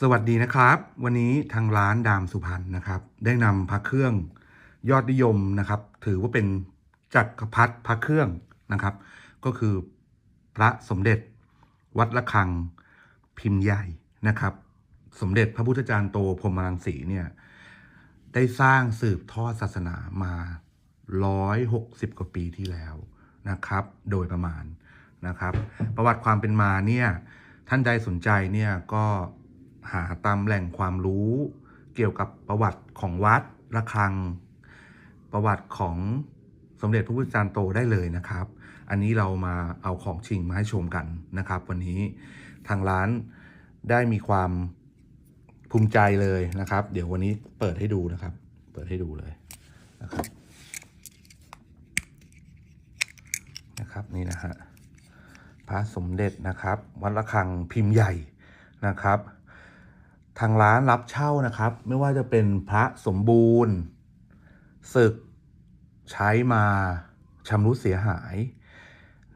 สวัสดีนะครับ วันนี้ทางร้านดามสุพรรณนะครับ ได้นำพระเครื่องยอดนิยมนะครับ ถือว่าเป็นจักรพรรดิพระเครื่องนะครับ ก็คือพระสมเด็จวัดระฆังพิมพ์ใหญ่นะครับ สมเด็จพระพุทธจารย์โตพรมรังสีเนี่ยได้สร้างสืบทอดศาสนามา160กว่าปีที่แล้วนะครับ โดยประมาณนะครับ ประวัติความเป็นมาเนี่ยท่านใดสนใจเนี่ยก็ หาตามแหล่งความรู้เกี่ยวกับประวัติของวัดระฆัง ประวัติของสมเด็จพระพุทธจารย์โตได้เลยนะครับ อันนี้เรามาเอาของจริงมาให้ชมกันนะครับ วันนี้ทางร้านได้มีความภูมิใจเลยนะครับ เดี๋ยววันนี้เปิดให้ดูนะครับ เปิดให้ดูเลยนะครับนะครับนี่นะฮะพระสมเด็จนะครับ วัดระฆังพิมพ์ใหญ่นะครับ ทางร้านรับเช่านะครับ ไม่ว่าจะเป็นพระสมบูรณ์ศึกใช้มาชำรุดเสียหาย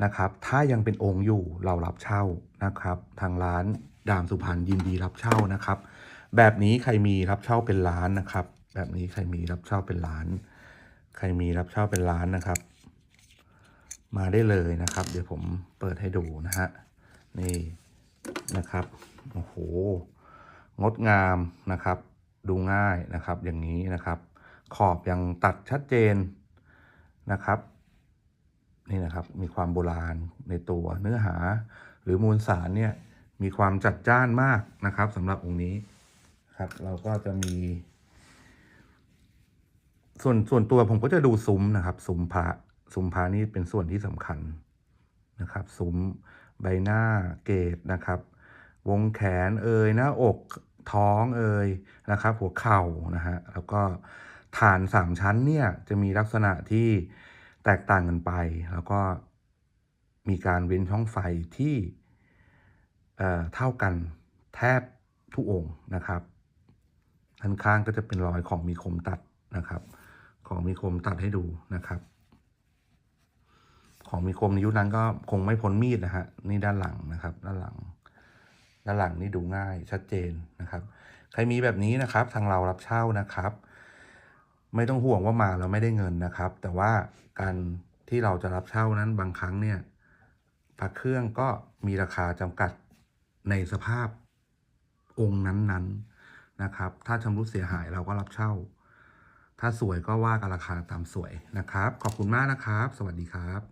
นะครับ ถ้ายังเป็นองค์อยู่เรารับเช่านะครับ ทางร้านดามสุพรรณยินดีรับเช่านะครับ แบบนี้ใครมีรับเช่าเป็นล้านนะครับ แบบนี้ใครมีรับเช่าเป็นล้าน ใครมีรับเช่าเป็นล้านนะครับ มาได้เลยนะครับ เดี๋ยวผมเปิดให้ดูนะฮะนี่นะครับโอ้โห งดงามนะครับ ดูง่ายนะครับอย่างนี้นะครับ ขอบยังตัดชัดเจนนะครับ นี่นะครับมีความโบราณในตัวเนื้อหา หรือมูลสารเนี่ยมีความจัดจ้านมากนะครับสำหรับองค์นี้ครับเราก็จะมี ส่วนส่วนตัวผมก็จะดูซุ้มนะครับ ซุ้มพระซุ้มพระนี่เป็นส่วนที่สำคัญนะครับ ซุ้มใบหน้าเกตนะครับ วงแขนเอยหน้าอก ท้องเอ่ยนะครับ หัวเข่านะฮะแล้วก็ฐานสามชั้นเนี่ยจะมีลักษณะที่แตกต่างกันไป แล้วก็มีการเว้นช่องไฟที่เอ่อเท่ากันแทบทุกองค์นะครับด้านข้างก็จะเป็นรอยของมีคมตัดนะครับ ของมีคมตัดให้ดูนะครับ ของมีคมในยุคนั้นก็คงไม่พ้นมีดนะฮะนี่ด้านหลังนะครับ ด้านหลัง ด้านหลังนี่ดูง่ายชัดเจนนะครับ ใครมีแบบนี้นะครับ ทางเรารับเช่านะครับ ไม่ต้องห่วงว่ามาแล้วไม่ได้เงินนะครับ แต่ว่าการที่เราจะรับเช่านั้นบางครั้งเนี่ยพระเครื่องก็มีราคาจำกัดในสภาพองค์นั้นๆนะครับ ถ้าชำรุดเสียหายเราก็รับเช่า ถ้าสวยก็ว่ากันราคาตามสวยนะครับ ขอบคุณมากนะครับ สวัสดีครับ